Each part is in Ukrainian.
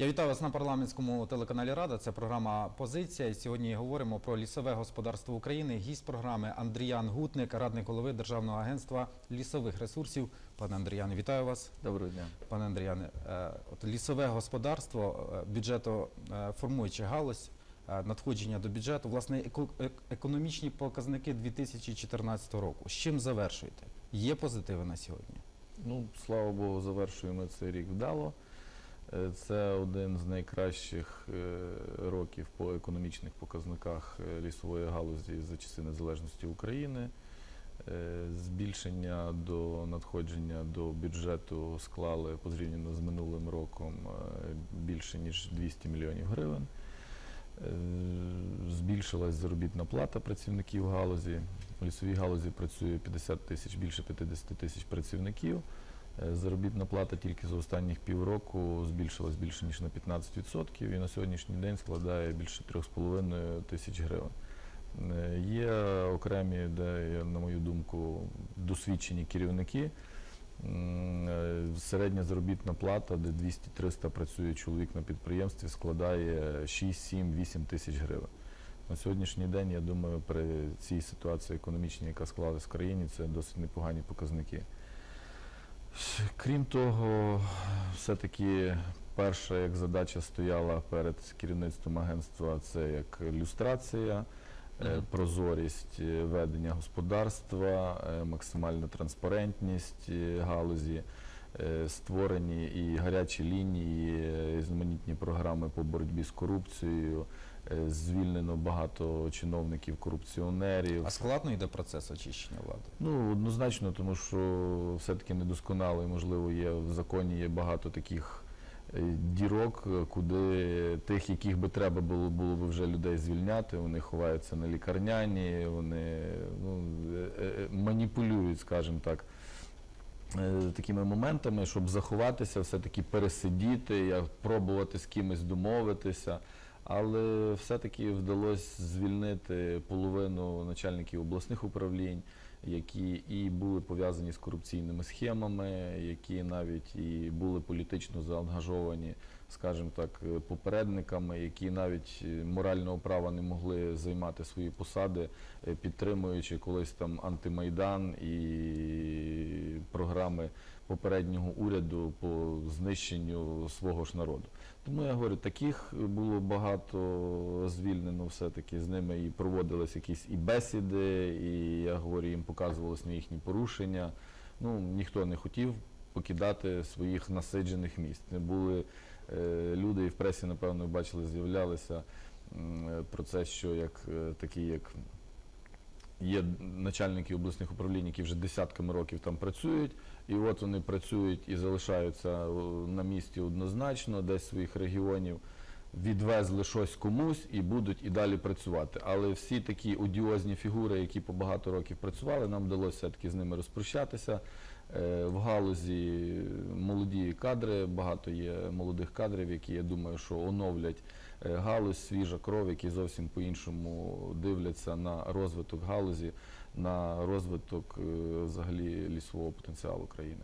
Я вітаю вас на парламентському телеканалі Рада. Це програма Позиція. І Сьогодні говоримо про лісове господарство України. Гість програми Андріян Гутник, радник голови Державного агентства лісових ресурсів. Пане Андріяне, вітаю вас. Доброго дня. Пане Андріяне, е, от лісове господарство, е, бюджетоформуюча галузь, е, надходження до бюджету, власне, еко- ек- економічні показники 2014 року. З чим завершуєте? Є позитиви на сьогодні? Ну, слава Богу, завершуємо цей рік вдало. Е, Це один з найкращих е, років по економічних показниках е, лісової галузі за часи незалежності України. Збільшення до надходження до бюджету склали порівняно з минулим роком більше ніж 200 мільйонів гривень. Збільшилась заробітна плата працівників галузі. У лісовій галузі працює 50 тисяч, більше 50 тисяч працівників. Е, Заробітна плата тільки за останніх півроку збільшилась більше ніж на 15% і на сьогоднішній день складає більше 3,5 тисяч гривень. Е, Є окремі, де, на мою думку, досвідчені керівники. Е, Середня заробітна плата, де 200-300 працює чоловік на підприємстві, складає 6, 7, 8 тисяч гривень. На сьогоднішній день, я думаю, при цій ситуації економічній, яка склалась в країні, це досить непогані показники. Крім того, все-таки перша як задача стояла перед керівництвом агентства це як люстрація, е, прозорість е, ведення господарства, е, максимальна транспарентність е, галузі, е, створені і гарячі лінії, різноманітні програми по боротьбі з корупцією. Е, Звільнено багато чиновників, корупціонерів. А складно йде процес очищення влади? Ну, однозначно, тому що все-таки недосконало і, можливо, є в законі є багато таких е, дірок, куди тих, яких би треба було, було би вже людей звільняти, вони ховаються на лікарняні, вони ну, е, маніпулюють, скажімо так. Такими моментами, щоб заховатися, все-таки пересидіти, пробувати з кимось домовитися. Але все-таки вдалося звільнити половину начальників обласних управлінь, які і були пов'язані з корупційними схемами, які навіть і були політично заангажовані, скажімо так, попередниками, які навіть е, морального права не могли займати свої посади, е, підтримуючи колись там антимайдан і програми попереднього уряду по знищенню свого ж народу. Тому я говорю, таких було багато звільнено все-таки з ними і проводились якісь і бесіди, і я говорю, їм показувалось на їхні порушення. Ну, ніхто не хотів покидати своїх насиджених місць. Не були е, люди, і в пресі, напевно, бачили, з'являлися е, про це, що як е, такі, як Є начальники обласних управлінь, які вже десятками років там працюють, і от вони працюють і залишаються на місці однозначно, десь своїх регіонів відвезли щось комусь і будуть і далі працювати. Але всі такі одіозні фігури, які по багато років працювали, нам вдалося все-таки з ними розпрощатися. Е, В галузі молоді кадри, багато є молодих кадрів, які я думаю, що оновлять е, галузь, свіжа кров, які зовсім по-іншому дивляться на розвиток галузі, на розвиток е, взагалі лісового потенціалу країни.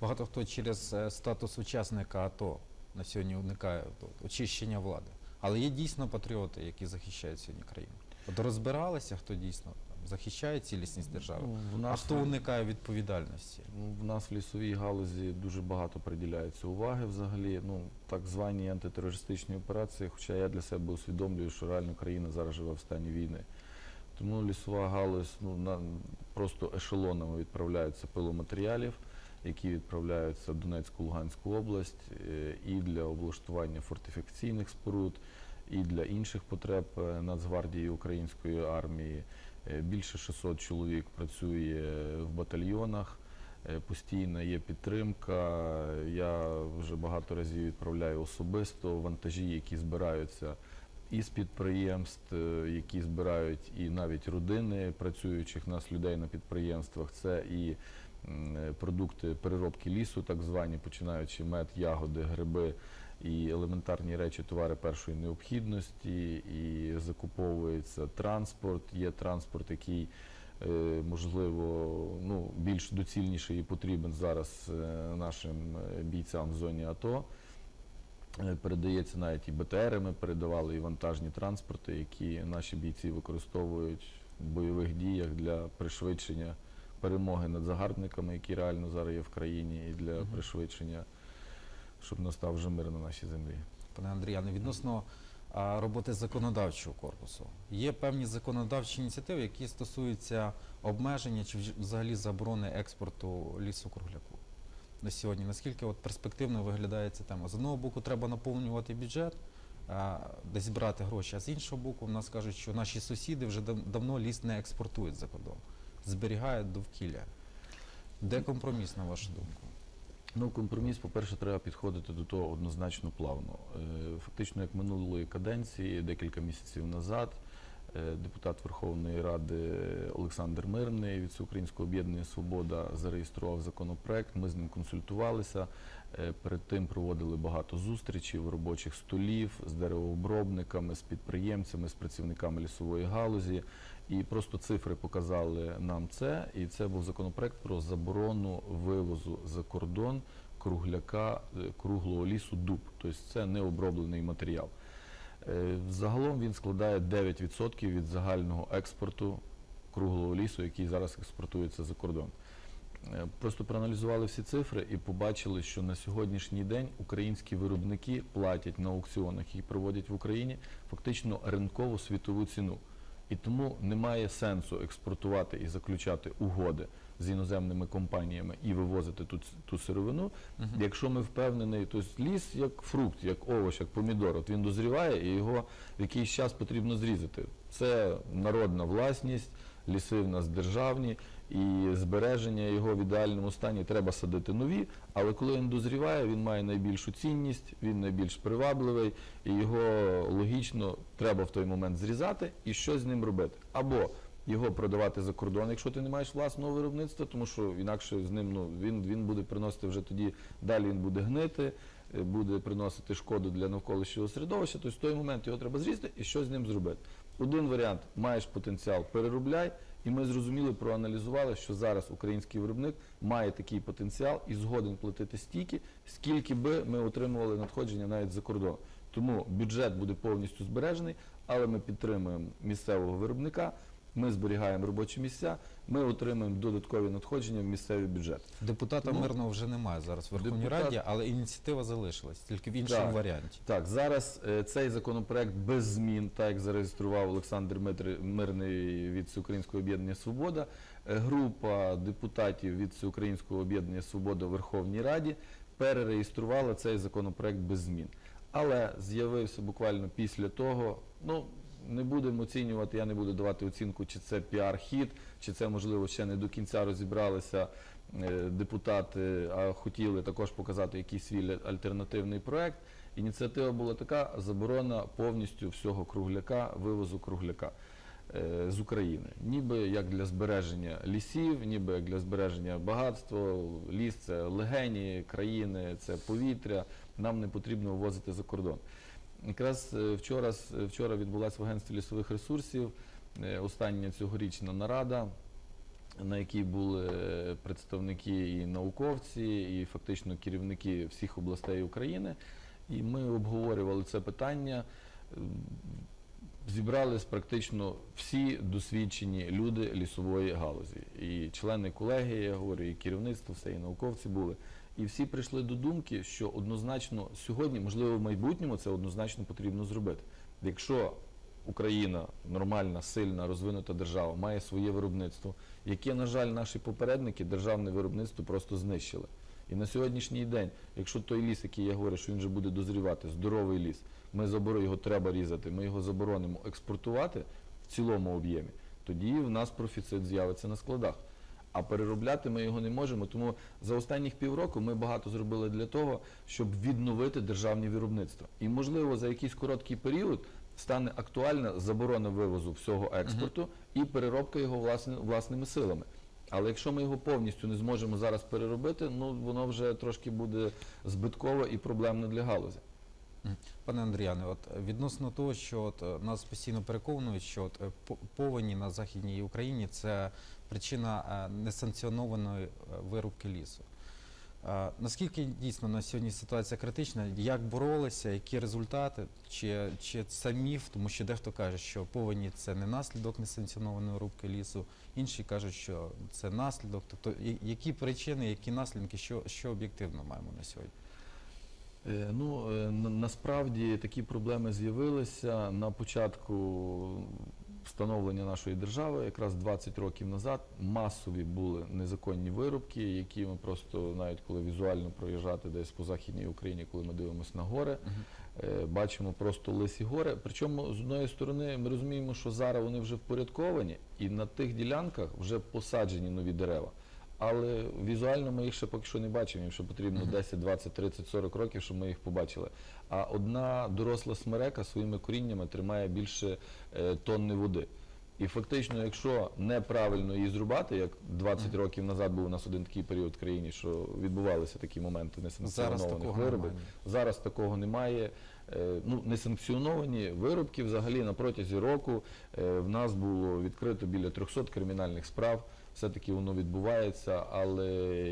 Багато хто через е, статус учасника АТО на сьогодні уникає очищення влади. Але є дійсно патріоти, які захищають сьогодні країну. От розбиралися, хто дійсно там, захищає цілісність держави, Ну, в а нас- хто уникає відповідальності. Ну, в нас в лісовій галузі дуже багато приділяється уваги взагалі. Ну, так звані антитерористичні операції, хоча я для себе усвідомлюю, що реально країна зараз живе в стані війни. Тому лісова галузь ну, на, просто ешелонами відправляються пиломатеріалів, які відправляються в Донецьку, Луганську область е, і для облаштування фортифікаційних споруд, і для інших потреб е, Нацгвардії Української армії. Е, Більше 600 чоловік працює в батальйонах. Постійно є підтримка. Я вже багато разів відправляю особисто вантажі, які збираються із підприємств, е, які збирають і навіть родини працюючих нас людей на підприємствах. Це і е, продукти переробки лісу, так звані, починаючи мед, ягоди, гриби і елементарні речі, товари першої необхідності, і закуповується транспорт. Є транспорт, який е, можливо ну, більш доцільніший і потрібен зараз нашим бійцям в зоні АТО. Е, Передається навіть і БТРи, ми передавали і вантажні транспорти, які наші бійці використовують в бойових діях для пришвидшення перемоги над загарбниками, які реально зараз є в країні, і для пришвидшення, щоб настав вже мир на нашій землі. Пане Андріане, відносно роботи законодавчого корпусу. Є певні законодавчі ініціативи, які стосуються обмеження чи взагалі заборони експорту лісу-кругляку на сьогодні. Наскільки от перспективно виглядає ця тема? З одного боку, треба наповнювати бюджет, десь брати гроші, а з іншого боку, в нас кажуть, що наші сусіди вже дав- давно ліс не експортують за кордон, зберігають довкілля. Де компроміс, на вашу думку? Ну, компроміс, по-перше, треба підходити до того однозначно плавно. Е, Фактично, як минулої каденції, декілька місяців назад, депутат Верховної Ради Олександр Мирний від Всеукраїнського об'єднання Свобода зареєстрував законопроект. Ми з ним консультувалися. Е, Перед тим проводили багато зустрічей, робочих столів з деревообробниками, з підприємцями, з працівниками лісової галузі. І просто цифри показали нам це. І це був законопроект про заборону вивозу за кордон кругляка е, круглого лісу дуб. Тобто це необроблений матеріал. Е, Загалом він складає 9% від загального експорту круглого лісу, який зараз експортується за кордон. Е, Просто проаналізували всі цифри і побачили, що на сьогоднішній день українські виробники платять на аукціонах, які проводять в Україні, фактично ринкову світову ціну. І тому немає сенсу експортувати і заключати угоди з іноземними компаніями і вивозити ту, ту сировину, Мгм. якщо ми впевнені, тобто ліс як фрукт, як овоч, як помідор, от він дозріває і його в якийсь час потрібно зрізати. Це народна власність, ліси в нас державні, і збереження його в ідеальному стані треба садити нові, але коли він дозріває, він має найбільшу цінність, він найбільш привабливий, і його логічно треба в той момент зрізати і щось з ним робити. Або його продавати за кордон, якщо ти не маєш власного виробництва, тому що інакше з ним ну, він, він буде приносити вже тоді, далі він буде гнити, е, буде приносити шкоду для навколишнього середовища, тобто в той момент його треба зрізати і щось з ним зробити. Один варіант маєш потенціал, переробляй. І ми зрозуміли, проаналізували, що зараз український виробник має такий потенціал і згоден платити стільки, скільки би ми отримували надходження навіть за кордон. Тому бюджет буде повністю збережений, але ми підтримуємо місцевого виробника, ми зберігаємо робочі місця, ми отримуємо додаткові надходження в місцевий бюджет. Депутата Тому- мирного вже немає зараз в Верховній Депутат- Раді, але ініціатива залишилась, тільки в іншому Так. варіанті. Так, зараз е, цей законопроект без змін, так як зареєстрував Олександр Митри- Мирний від Всеукраїнського об'єднання Свобода, е, група депутатів від Всеукраїнського об'єднання Свобода в Верховній Раді перереєструвала цей законопроект без змін. Але з'явився буквально після того, ну не будемо оцінювати, я не буду давати оцінку, чи це піар-хід, чи це можливо ще не до кінця розібралися е, депутати, а хотіли також показати якийсь свій альтернативний проект. Ініціатива була така: заборона повністю всього кругляка, вивозу кругляка е, з України. Ніби як для збереження лісів, ніби як для збереження багатства. Ліс це легені країни, це повітря. Нам не потрібно ввозити за кордон. Якраз е, вчора, с- вчора відбулася в агентстві лісових ресурсів е, остання цьогорічна нарада, на якій були е, представники і науковці, і фактично керівники всіх областей України. І ми обговорювали це питання. Е, Зібрались практично всі досвідчені люди лісової галузі. І члени колегії, я говорю, і керівництво, все, і науковці були. І всі прийшли до думки, що однозначно сьогодні, можливо, в майбутньому це однозначно потрібно зробити. Якщо Україна нормальна, сильна, розвинута держава, має своє виробництво, яке, на жаль, наші попередники державне виробництво просто знищили. І на сьогоднішній день, якщо той ліс, який я говорю, що він вже буде дозрівати, здоровий ліс, ми заборо його треба різати, ми його заборонимо експортувати в цілому об'ємі, тоді в нас профіцит з'явиться на складах. А переробляти ми його не можемо. Тому за останніх півроку ми багато зробили для того, щоб відновити державні виробництва. І можливо за якийсь короткий період стане актуальна заборона вивозу всього експорту і переробка його власне, власними силами. Але якщо ми його повністю не зможемо зараз переробити, ну воно вже трошки буде збитково і проблемно для галузі. Пане Андріане, от відносно того, що от е, нас постійно переконують, що от е, повені на західній Україні це причина е, несанкціонованої вирубки лісу. Наскільки дійсно на сьогодні ситуація критична? Як боролися, які результати? Чи, чи це міф? Тому що дехто каже, що повені це не наслідок несанкціонованої рубки лісу, інші кажуть, що це наслідок. Тобто, які причини, які наслідки, що, що об'єктивно маємо на сьогодні? Е, Ну, е, насправді такі проблеми з'явилися на початку встановлення нашої держави, якраз 20 років назад. Масові були незаконні вирубки, які ми просто, навіть коли візуально проїжджати десь по Західній Україні, коли ми дивимося на гори, е, бачимо просто лисі гори. Причому з одної сторони ми розуміємо, що зараз вони вже впорядковані, і на тих ділянках вже посаджені нові дерева. Але візуально ми їх ще поки що не бачимо, їм ще потрібно 10, 20, 30, 40 років, щоб ми їх побачили. А одна доросла смерека своїми коріннями тримає більше е, тонни води. І фактично, якщо неправильно її зрубати, як 20 років назад був у нас один такий період в країні, що відбувалися такі моменти несанкціонованих виробів. Зараз такого немає. Е, Ну, несанкціоновані виробки взагалі на протязі року е, в нас було відкрито біля 300 кримінальних справ. Все-таки воно відбувається, але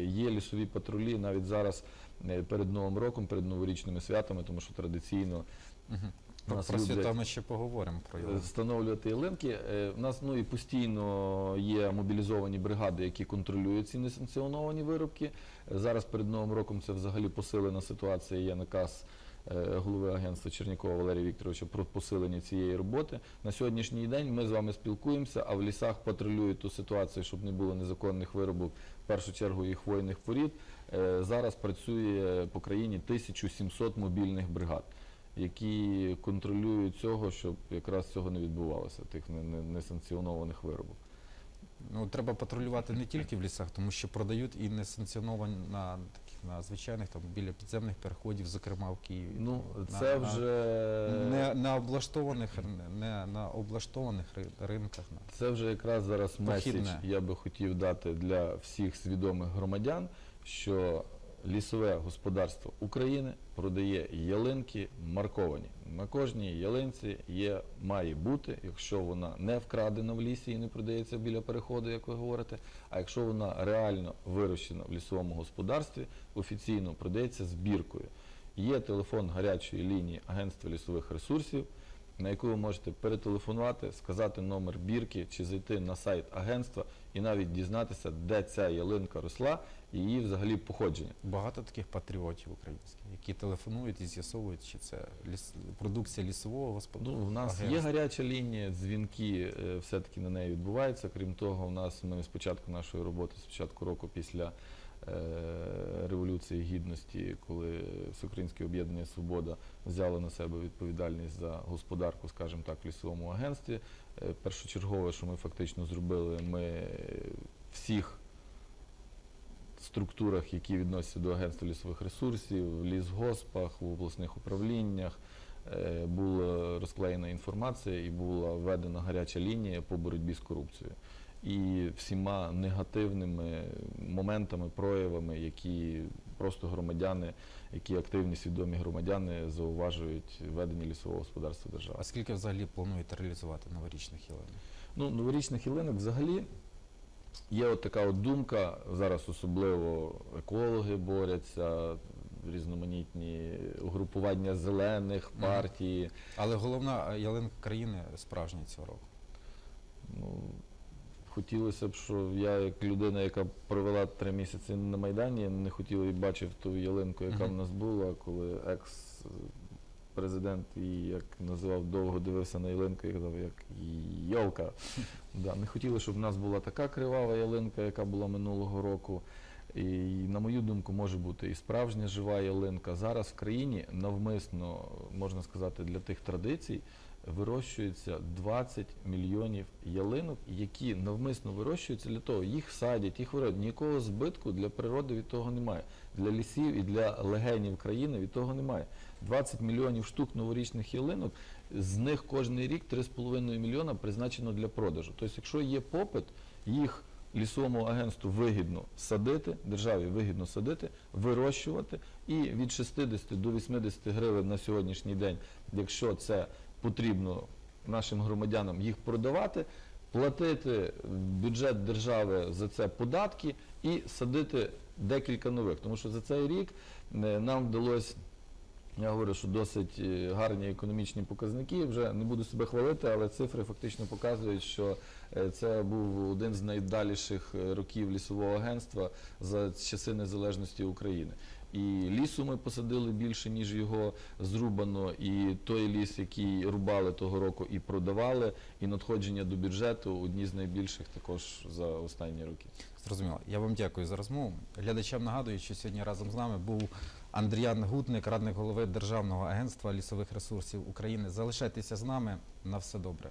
є лісові патрулі навіть зараз е, перед Новим роком, перед новорічними святами, тому що традиційно Мгм. У Про, нас про люблять- свята ми ще поговоримо про його. встановлювати ялинки. Е, В нас ну і постійно є мобілізовані бригади, які контролюють ці несанкціоновані виробки. Зараз перед новим роком це взагалі посилена ситуація. Є наказ голови агентства Чернякова Валерія Вікторовича про посилення цієї роботи. На сьогоднішній день ми з вами спілкуємося, а в лісах патрулюють ту ситуацію, щоб не було незаконних виробок, в першу чергу і хвойних порід. Е, Зараз працює по країні 1700 мобільних бригад які контролюють цього, щоб якраз цього не відбувалося, тих не- не- несанкціонованих виробок. Ну, треба патрулювати не тільки в лісах, тому що продають і несанкціоновані на звичайних там біля підземних переходів, зокрема в Києві. Ну, там, це на- вже не на облаштованих не на облаштованих ри- ринках. на- це вже якраз зараз меседж я би хотів дати для всіх свідомих громадян, що лісове господарство України продає ялинки марковані. На кожній ялинці є, має бути, якщо вона не вкрадена в лісі і не продається біля переходу, як ви говорите, а якщо вона реально вирощена в лісовому господарстві, офіційно продається збіркою. Є телефон гарячої лінії Агентства лісових ресурсів, на яку ви можете перетелефонувати, сказати номер бірки чи зайти на сайт агентства і навіть дізнатися, де ця ялинка росла і її взагалі походження. Багато таких патріотів українських, які телефонують і з'ясовують, чи це ліс, продукція лісового Ну, господарства. в нас є гаряча лінія, дзвінки е, все-таки на неї відбуваються. Крім того, в нас ми спочатку нашої роботи, спочатку року після Революції Гідності, коли Всеукраїнське об'єднання Свобода взяло на себе відповідальність за господарку, скажімо так, в лісовому агентстві. Е, Першочергове, що ми фактично зробили, ми е, всіх структурах, які відносяться до агентства лісових ресурсів, в лісгоспах, в обласних управліннях, е, була розклеєна інформація і була введена гаряча лінія по боротьбі з корупцією. І всіма негативними моментами, проявами, які просто громадяни, які активні, свідомі громадяни зауважують ведення лісового господарства держави. А скільки взагалі плануєте реалізувати новорічних ялинок? Ну, новорічних ялинок взагалі є от така от думка, зараз особливо екологи борються, різноманітні угрупування зелених, Мгм. партії. Але головна е, ялинка країни справжня цього року. Ну, хотілося б, що я, як людина, яка провела три місяці на Майдані, не хотів і бачив ту ялинку, яка в нас була, коли екс-президент її, як називав, довго дивився на ялинку і казав, як йолка. Да, не хотіли, щоб в нас була така кривава ялинка, яка була минулого року. І, на мою думку, може бути і справжня жива ялинка. Зараз в країні навмисно, можна сказати, для тих традицій вирощується 20 мільйонів ялинок, які навмисно вирощуються для того, їх садять, їх вирощують. Ніякого збитку для природи від того немає. Для лісів і для легенів країни від того немає. 20 мільйонів штук новорічних ялинок, з них кожен рік 3,5 мільйона призначено для продажу. Тобто, якщо є попит, їх лісовому агентству вигідно садити, державі вигідно садити, вирощувати і від 60 до 80 гривень на сьогоднішній день, якщо це потрібно нашим громадянам їх продавати, платити в бюджет держави за це податки і садити декілька нових. Тому що за цей рік е, нам вдалося. Я говорю, що досить е, гарні економічні показники. Вже не буду себе хвалити, але цифри фактично показують, що це був один з найдаліших е, років лісового агентства за часи незалежності України. І лісу ми посадили більше, ніж його зрубано, і той ліс, який рубали того року і продавали, і надходження до бюджету одні з найбільших також за останні роки. Зрозуміло. Я вам дякую за розмову. Глядачам нагадую, що сьогодні разом з нами був Андріан Гутник, радник голови Державного агентства лісових ресурсів України. Залишайтеся з нами. На все добре.